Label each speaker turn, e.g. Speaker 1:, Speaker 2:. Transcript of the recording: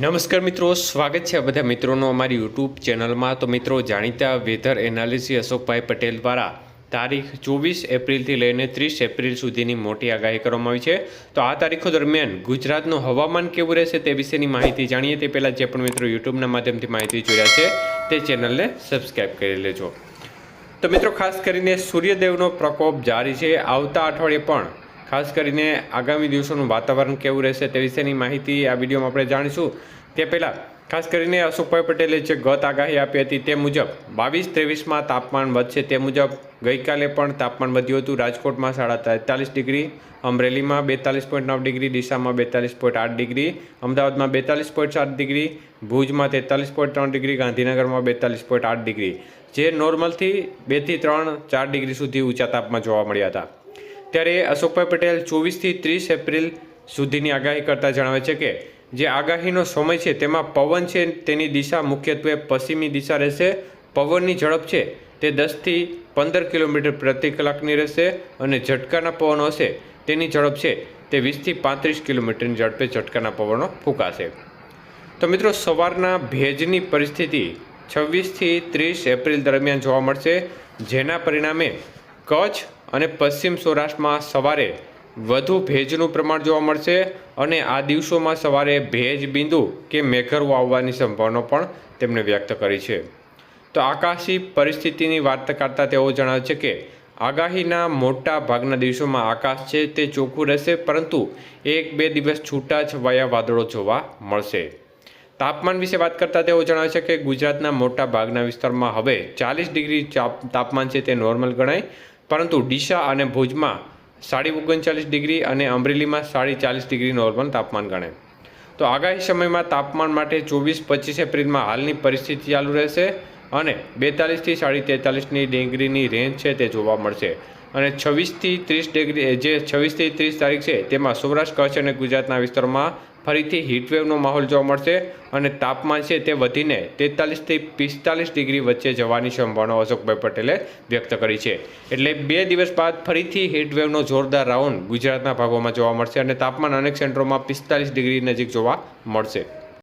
Speaker 1: નમસ્કાર મિત્રો, સ્વાગત છે બધા મિત્રોનો અમારી યુટ્યુબ ચેનલમાં. તો મિત્રો, જાણીતા વેધર એનાલિસિસ અશોકભાઈ પટેલ દ્વારા તારીખ ચોવીસ એપ્રિલથી લઈને ત્રીસ એપ્રિલ સુધીની મોટી આગાહી કરવામાં આવી છે. તો આ તારીખો દરમિયાન ગુજરાતનું હવામાન કેવું રહેશે તે વિશેની માહિતી જાણીએ. તે પહેલાં જે પણ મિત્રો યુટ્યુબના માધ્યમથી માહિતી જોયા છે, તે ચેનલને સબસ્ક્રાઈબ કરી લેજો. તો મિત્રો, ખાસ કરીને સૂર્યદેવનો પ્રકોપ જારી છે. આવતા અઠવાડિયે પણ ખાસ કરીને આગામી દિવસોનું વાતાવરણ કેવું રહેશે તે વિશેની માહિતી આ વિડીયોમાં આપણે જાણીશું. તે પહેલાં, ખાસ કરીને અશોકભાઈ પટેલે જે ગત આગાહી આપી હતી તે મુજબ, બાવીસ ત્રેવીસમાં તાપમાન વધશે તે મુજબ ગઈકાલે પણ તાપમાન વધ્યું હતું. રાજકોટમાં સાડા તેતાલીસ ડિગ્રી, અમરેલીમાં બેતાલીસ પોઈન્ટ નવ ડિગ્રી, ડીસામાં બેતાલીસ પોઈન્ટ આઠ ડિગ્રી, અમદાવાદમાં બેતાલીસ પોઈન્ટ સાત ડિગ્રી, ભુજમાં તેતાલીસ પોઈન્ટ ત્રણ ડિગ્રી, ગાંધીનગરમાં બેતાલીસ પોઈન્ટ આઠ ડિગ્રી. જે નોર્મલથી બેથી ત્રણ, ચાર ડિગ્રી સુધી ઊંચા તાપમાં જોવા મળ્યા હતા. ત્યારે અશોકભાઈ પટેલ ચોવીસથી ત્રીસ એપ્રિલ સુધીની આગાહી કરતા જણાવે છે કે જે આગાહીનો સમય છે તેમાં પવન છે તેની દિશા મુખ્યત્વે પશ્ચિમી દિશા રહેશે. પવનની ઝડપ છે તે દસથી પંદર કિલોમીટર પ્રતિ કલાકની રહેશે અને ઝટકાના પવનો હશે તેની ઝડપ છે તે વીસથી પાંત્રીસ કિલોમીટરની ઝડપે ઝટકાના પવનો ફૂંકાશે. તો મિત્રો સવારના ભેજની પરિસ્થિતિ છવ્વીસથી ત્રીસ એપ્રિલ દરમિયાન જોવા મળશે. જેના પરિણામે કચ્છ અને પશ્ચિમ સૌરાષ્ટ્રમાં સવારે વધુ ભેજનું પ્રમાણ જોવા મળશે અને આ દિવસોમાં સવારે ભેજ બિંદુ કે મેઘરવું આવવાની સંભાવના પણ તેમણે વ્યક્ત કરી છે. તો આકાશી પરિસ્થિતિની વાત કરતાં તેઓ જણાવે છે કે આગાહીના મોટા ભાગના દિવસોમાં આકાશ છે તે ચોખ્ખું રહેશે, પરંતુ એક બે દિવસ છૂટા છવાયા વાદળો જોવા મળશે. તાપમાન વિશે વાત કરતાં તેઓ જણાવે છે કે ગુજરાતના મોટા ભાગના વિસ્તારમાં હવે ચાલીસ ડિગ્રી તાપમાન છે તે નોર્મલ ગણાય. પરંતુ ડીસા અને ભુજમાં સાડી ઓગણચાલીસ ડિગ્રી અને અમરેલીમાં સાડી ચાલીસ ડિગ્રી નોર્મલ તાપમાન ગણાય તો આગાહી સમયમાં તાપમાન માટે ચોવીસ પચીસ એપ્રિલમાં હાલની પરિસ્થિતિ ચાલુ રહેશે. અને બેતાલીસથી સાડી તેતાલીસની ડિગ્રીની રેન્જ છે તે જોવા મળશે. અને છવ્વીસથી ત્રીસ ડિગ્રી જે છવ્વીસથી ત્રીસ તારીખ છે, તેમાં સૌરાષ્ટ્ર, કચ્છ અને ગુજરાતના વિસ્તારોમાં ફરીથી હીટવેવનો માહોલ જોવા મળશે અને તાપમાન છે તે વધીને તેતાલીસથી પિસ્તાલીસ ડિગ્રી વચ્ચે જવાની સંભાવના અશોકભાઈ પટેલે વ્યક્ત કરી છે. એટલે બે દિવસ બાદ ફરીથી હીટવેવનો જોરદાર રાઉન્ડ ગુજરાતના ભાગોમાં જોવા મળશે અને તાપમાન અનેક સેન્ટરોમાં પિસ્તાલીસ ડિગ્રી નજીક જોવા મળશે.